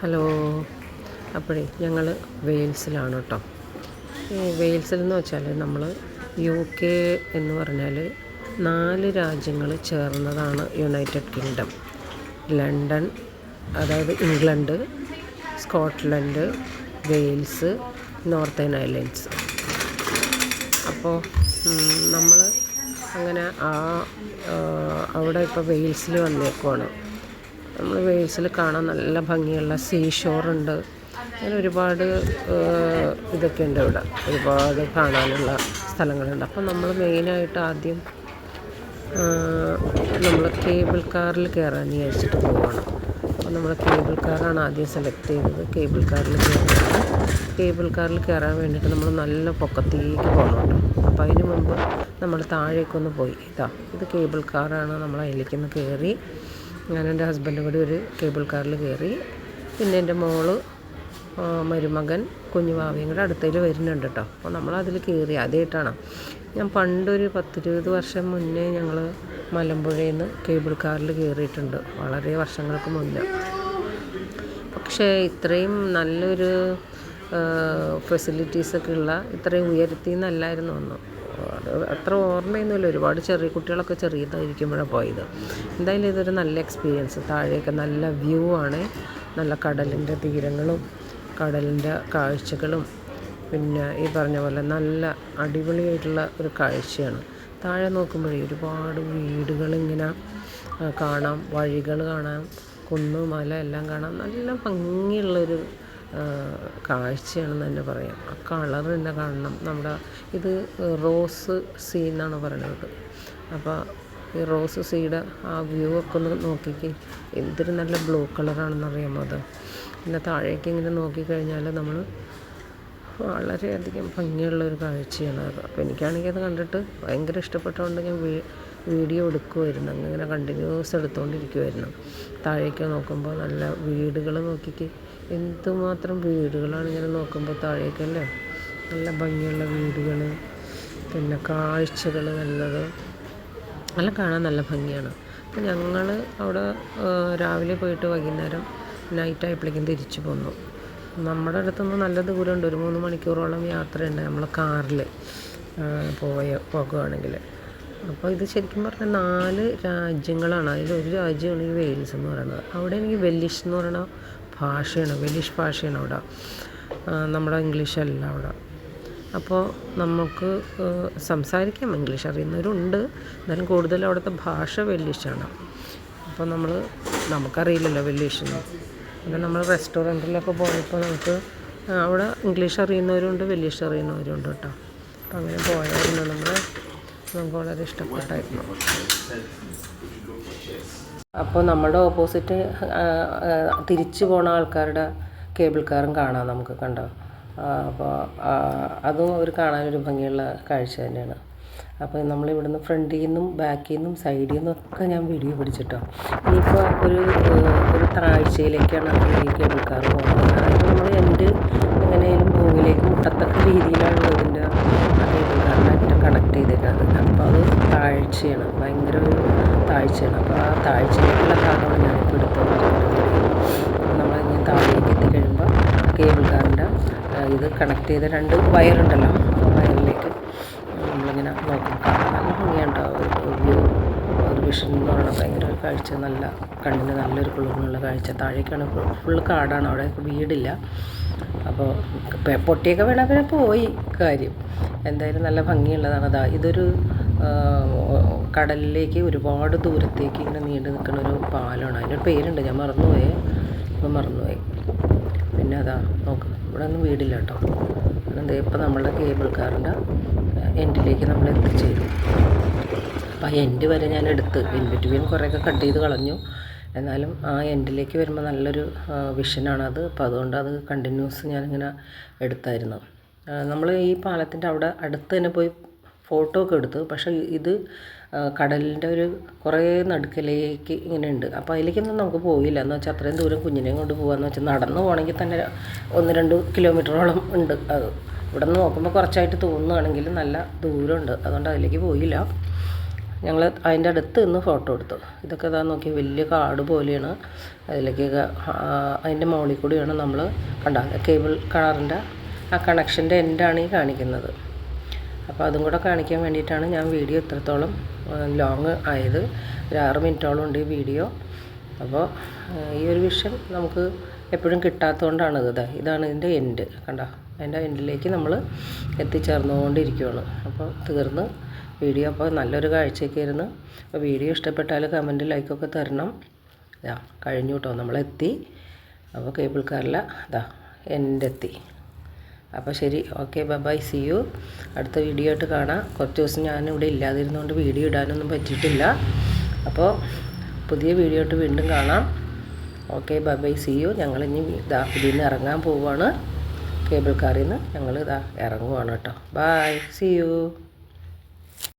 Hello. അപ്പോഴേ ഞങ്ങൾ വെയിൽസിലാണ് കേട്ടോ വെയിൽസിൽ എന്ന് വെച്ചാൽ നമ്മൾ യു കെ എന്ന് പറഞ്ഞാൽ നാല് രാജ്യങ്ങൾ ചേർന്നതാണ് യുണൈറ്റഡ് കിങ്ഡം ലണ്ടൻ അതായത് England Scotland Wales northern islands. അപ്പോൾ നമ്മൾ അങ്ങനെ ആ, അവിടെ ഇപ്പോൾ വെയിൽസിൽ വന്നേക്കുവാണ്. നമ്മൾ വെയിൽസിൽ കാണാൻ നല്ല ഭംഗിയുള്ള സീ ഷോറുണ്ട് അങ്ങനെ ഒരുപാട് ഇതൊക്കെ ഉണ്ട് ഇവിടെ. ഒരുപാട് കാണാനുള്ള സ്ഥലങ്ങളുണ്ട്. അപ്പം നമ്മൾ മെയിനായിട്ട് ആദ്യം നമ്മൾ കേബിൾ കാറിൽ കയറാൻ വിചാരിച്ചിട്ട് പോവാണ്. അപ്പോൾ നമ്മൾ കേബിൾ കാറാണ് ആദ്യം സെലക്ട് ചെയ്തത്. കേബിൾ കാറിൽ കയറുന്നത് കേബിൾ കാറിൽ കയറാൻ വേണ്ടിയിട്ട് നമ്മൾ നല്ല പൊക്കത്തേക്ക് പോകണം അപ്പം അപ്പോൾ അതിന് മുമ്പ് നമ്മൾ താഴേക്കൊന്ന് പോയി. ഇതാ ഇത് കേബിൾ കാറാണ് നമ്മൾ അതിലേക്കൊന്ന് കയറി ഞാൻ എന്റെ ഹസ്ബൻഡും കൂടി ഒരു കേബിൾ കാറിൽ കയറി പിന്നെ എന്റെ മോൾ മരുമകൻ കുഞ്ഞുവാവയും കൂടെ അടുത്തതിൽ വരുന്നുണ്ട് കേട്ടോ അപ്പോൾ നമ്മൾ അതിൽ കയറി ആദ്യമായിട്ടാണ് ഞാൻ പണ്ടൊരു പത്തിരുപത് വർഷം മുന്നേ ഞങ്ങൾ മലമ്പുഴയിൽ നിന്ന് കേബിൾ കാറിൽ കയറിയിട്ടുണ്ട് വളരെ വർഷങ്ങൾക്ക് മുന്നേ. പക്ഷേ ഇത്രയും നല്ലൊരു ഫെസിലിറ്റീസൊക്കെ ഉള്ള ഇത്രയും ഉയരത്തിൽ നിന്നല്ലായിരുന്നു ഒന്നും അത് അത്ര ഓർമ്മയൊന്നുമില്ല. ഒരുപാട് ചെറിയ കുട്ടികളൊക്കെ ചെറിയതായിരിക്കുമ്പോഴാണ് പോയത്. എന്തായാലും ഇതൊരു നല്ല എക്സ്പീരിയൻസ് താഴെയൊക്കെ നല്ല വ്യൂ ആണ്. നല്ല കടലിന്റെ തീരങ്ങളും കടലിന്റെ കാഴ്ചകളും പിന്നെ ഈ പറഞ്ഞ പോലെ നല്ല അടിപൊളിയായിട്ടുള്ള ഒരു കാഴ്ചയാണ്. താഴെ നോക്കുമ്പോഴേ ഒരുപാട് വീടുകളിങ്ങനെ കാണാം. വഴികൾ കാണാം. കുന്ന് മല എല്ലാം കാണാം. നല്ല ഭംഗിയുള്ളൊരു കാഴ്ചയാണെന്ന് തന്നെ പറയാം. ആ കളർ തന്നെ കാണണം. നമ്മുടെ ഇത് റോസ് സീ എന്നാണ് പറയുന്നത് അപ്പോൾ ഈ റോസ് സീയുടെ ആ വ്യൂ ഒക്കെ ഒന്ന് നോക്കിക്കേ. എന്തൊരു നല്ല ബ്ലൂ കളറാണെന്ന് അറിയാമോ അത്? പിന്നെ താഴേക്ക് ഇങ്ങനെ നോക്കിക്കഴിഞ്ഞാൽ നമ്മൾ വളരെയധികം ഭംഗിയുള്ള ഒരു കാഴ്ചയാണ് അത്. അപ്പോൾ എനിക്കാണെങ്കിൽ അത് കണ്ടിട്ട് ഭയങ്കര ഇഷ്ടപ്പെട്ടതുകൊണ്ട് ഞാൻ വീ വീഡിയോ എടുക്കുമായിരുന്നു അങ്ങനെ കണ്ടിന്യൂസ് എടുത്തുകൊണ്ടിരിക്കുമായിരുന്നു താഴേക്ക് നോക്കുമ്പോൾ നല്ല വീടുകൾ നോക്കിക്ക്. എന്തുമാത്രം വീടുകളാണ് ഇങ്ങനെ നോക്കുമ്പോൾ താഴേക്കല്ലേ നല്ല ഭംഗിയുള്ള വീടുകൾ പിന്നെ കാഴ്ചകൾ നല്ലത്. എല്ലാം കാണാൻ നല്ല ഭംഗിയാണ്. അപ്പം ഞങ്ങൾ അവിടെ രാവിലെ പോയിട്ട് വൈകുന്നേരം നൈറ്റ് ആയപ്പോഴേക്കും തിരിച്ചു പോന്നു. നമ്മുടെ അടുത്തുനിന്ന് നല്ല ദൂരമുണ്ട്. ഒരു മൂന്ന് മണിക്കൂറോളം യാത്രയുണ്ട് നമ്മൾ കാറിൽ പോയ പോകുകയാണെങ്കിൽ അപ്പോൾ ഇത് ശരിക്കും പറഞ്ഞാൽ നാല് രാജ്യങ്ങളാണ്. അതിൽ ഒരു രാജ്യമാണ് ഈ വെയിൽസ് എന്ന് പറയുന്നത്. അവിടെ എനിക്ക് വെല്ലിഷ് എന്ന് പറയുന്ന ഭാഷയാണ്. വെല്ലിഷ് ഭാഷയാണ് അവിടെ. നമ്മുടെ ഇംഗ്ലീഷ് അല്ല അവിടെ. അപ്പോൾ നമുക്ക് സംസാരിക്കാം. ഇംഗ്ലീഷ് അറിയുന്നവരുണ്ട്. എന്നാലും കൂടുതൽ അവിടുത്തെ ഭാഷ വെല്ലിഷാണ്. അപ്പോൾ നമ്മൾ നമുക്കറിയില്ലല്ലോ വെല്ലിഷെന്ന് പിന്നെ നമ്മൾ റെസ്റ്റോറന്റിലൊക്കെ പോയപ്പോൾ നമുക്ക് അവിടെ ഇംഗ്ലീഷ് അറിയുന്നവരുണ്ട് വെല്ലിഷ് അറിയുന്നവരുണ്ട് കേട്ടോ. അപ്പോൾ അങ്ങനെ പോയവരുണ്ട് നമ്മൾ നമുക്ക് വളരെ ഇഷ്ടപ്പെട്ടായിരുന്നു. അപ്പോൾ നമ്മുടെ ഓപ്പോസിറ്റ് തിരിച്ചു പോണ ആൾക്കാരുടെ കേബിൾ കാറും കാണാം നമുക്ക് കണ്ടോ. അപ്പോൾ അതും ഒരു കാണാനൊരു ഭംഗിയുള്ള കാഴ്ച തന്നെയാണ്. അപ്പോൾ നമ്മളിവിടുന്ന് ഫ്രണ്ടിൽ നിന്നും ബാക്കിൽ നിന്നും സൈഡിൽ നിന്നും ഒക്കെ ഞാൻ വീഡിയോ പിടിച്ചിട്ടോ. ഇനിയിപ്പോൾ ഒരു ഒരു താഴ്ചയിലേക്കാണ് ഈ കേബിൾ കാർ പോകുന്നത്. അതായത് നമ്മൾ എന്റെ എങ്ങനെയും ഭൂമിയിലേക്ക് മുട്ടത്തക്ക രീതിയിലാണ് ഇതിന്റെ കണക്ട് ചെയ്തേക്കുന്നത്. അപ്പോൾ അത് താഴ്ചയാണ്. ഭയങ്കര ഒരു താഴ്ചയാണ്. അപ്പോൾ ആ താഴ്ചയിലേക്കുള്ള ഭാഗമാണ് ഞാനിപ്പോൾ എടുത്തുകൊണ്ടിരിക്കുന്നത് നമ്മൾ ഇനി താഴേക്ക് എത്തിക്കഴിയുമ്പോൾ കേബിൾ കാറിന്റെ ഇത് കണക്ട് ചെയ്ത രണ്ട് വയറുണ്ടല്ലോ ആ വയറിലേക്ക് നമ്മളിങ്ങനെ നോക്കും കാണാൻ നല്ല ഭംഗിയുണ്ട്. ആ ഒരു വ്യൂ ഒരു വിഷൻ എന്ന് പറയുന്നത് ഭയങ്കര ഒരു കാഴ്ച നല്ല കണ്ണിന് നല്ലൊരു കുളിർമുള്ള കാഴ്ച. താഴേക്കാണ് ഫുള്ള് കാടാണ്. അവിടെ വീടില്ല. അപ്പോൾ പൊട്ടിയൊക്കെ വീണാൽ പിന്നെ പോയി കാര്യം. എന്തായാലും നല്ല ഭംഗിയുള്ളതാണ്. അതാ ഇതൊരു കടലിലേക്ക് ഒരുപാട് ദൂരത്തേക്ക് ഇങ്ങനെ നീണ്ടു നിൽക്കുന്ന ഒരു പാലമാണ് അതിന്റെ പേരുണ്ട്. ഞാൻ മറന്നുപോയി. ഇപ്പം മറന്നുപോയി. പിന്നെ അതാ നോക്ക്. ഇവിടെ ഒന്നും വീടില്ല കേട്ടോ. എന്താ ഇപ്പം നമ്മളുടെ കേബിൾ കാറിന്റെ എൻഡിലേക്ക് നമ്മൾ എത്തിച്ചേരും. അപ്പോൾ ആ എൻഡ് വരെ ഞാൻ എടുത്ത്. ഇൻ ബിറ്റ്വീൻ കുറേയൊക്കെ കട്ട് ചെയ്ത് കളഞ്ഞു. എന്നാലും ആ എൻഡിലേക്ക് വരുമ്പോൾ നല്ലൊരു വിഷനാണത് അപ്പോൾ അതുകൊണ്ട് അത് കണ്ടിന്യൂസ് ഞാനിങ്ങനെ എടുത്തായിരുന്നു. നമ്മൾ ഈ പാലത്തിന്റെ അവിടെ അടുത്ത് തന്നെ പോയി ഫോട്ടോ ഒക്കെ എടുത്തു. പക്ഷേ ഇത് കടലിന്റെ ഒരു കുറേ നടുക്കിലേക്ക് ഇങ്ങനെ ഉണ്ട്. അപ്പോൾ അതിലേക്കൊന്നും നമുക്ക് പോയില്ല. എന്ന് വെച്ചാൽ അത്രയും ദൂരം കുഞ്ഞിനെയും കൊണ്ട് പോകാമെന്ന് വെച്ചാൽ നടന്നു പോകണമെങ്കിൽ തന്നെ ഒന്ന് രണ്ട് കിലോമീറ്ററോളം ഉണ്ട്. അത് ഇവിടെ നിന്ന് നോക്കുമ്പോൾ കുറച്ചായിട്ട് തോന്നുകയാണെങ്കിൽ നല്ല ദൂരമുണ്ട്. അതുകൊണ്ട് അതിലേക്ക് പോയില്ല. ഞങ്ങൾ അതിന്റെ അടുത്ത് നിന്ന് ഫോട്ടോ എടുത്തു. ഇതൊക്കെ ഇതാ നോക്കി വലിയ കാട് പോലെയാണ്. അതിലേക്ക് അതിന്റെ മുകളിൽ കൂടിയാണ് നമ്മൾ കണ്ട കേബിൾ കാറിന്റെ ആ കണക്ഷന്റെ എൻഡാണ് ഈ കാണിക്കുന്നത്. അപ്പോൾ അതും കൂടെ കാണിക്കാൻ വേണ്ടിയിട്ടാണ് ഞാൻ വീഡിയോ ഇത്രത്തോളം ലോങ് ആയത്. ഒരു ആറ് മിനിറ്റോളം ഉണ്ട് ഈ വീഡിയോ അപ്പോൾ ഈ ഒരു വിഷൻ നമുക്ക് എപ്പോഴും കിട്ടാത്തതുകൊണ്ടാണ് ഇത്. ഇതാണ് ഇതിന്റെ എൻഡ് കണ്ട അതിന്റെ എൻഡിലേക്ക് നമ്മൾ എത്തിച്ചേർന്നുകൊണ്ടിരിക്കുകയാണ്. അപ്പോൾ തീർന്ന് വീഡിയോ അപ്പോൾ നല്ലൊരു കാഴ്ചയൊക്കെയായിരുന്നു അപ്പോൾ വീഡിയോ ഇഷ്ടപ്പെട്ടാൽ കമന്റ് ലൈക്കൊക്കെ തരണം. ഇതാ കഴിഞ്ഞു കേട്ടോ നമ്മളെത്തി. അപ്പോൾ കേബിൾ കാറിൽ എന്റെ എത്തി അപ്പോൾ ശരി ഓക്കെ ബൈ സി യു അടുത്ത വീഡിയോ ആയിട്ട് കാണാം. കുറച്ച് ദിവസം ഞാൻ ഇവിടെ ഇല്ലാതിരുന്നുകൊണ്ട് വീഡിയോ ഇടാനൊന്നും പറ്റിയിട്ടില്ല. അപ്പോൾ പുതിയ വീഡിയോ ആയിട്ട് വീണ്ടും കാണാം. Okay bye bye see you ഞങ്ങളിനി ഇതാ ഇതിൽ നിന്ന് ഇറങ്ങാൻ പോവുകയാണ് കേബിൾ കാറിൽ നിന്ന് ഞങ്ങൾ ഇതാ ഇറങ്ങുവാണ് കേട്ടോ ബൈ സി യു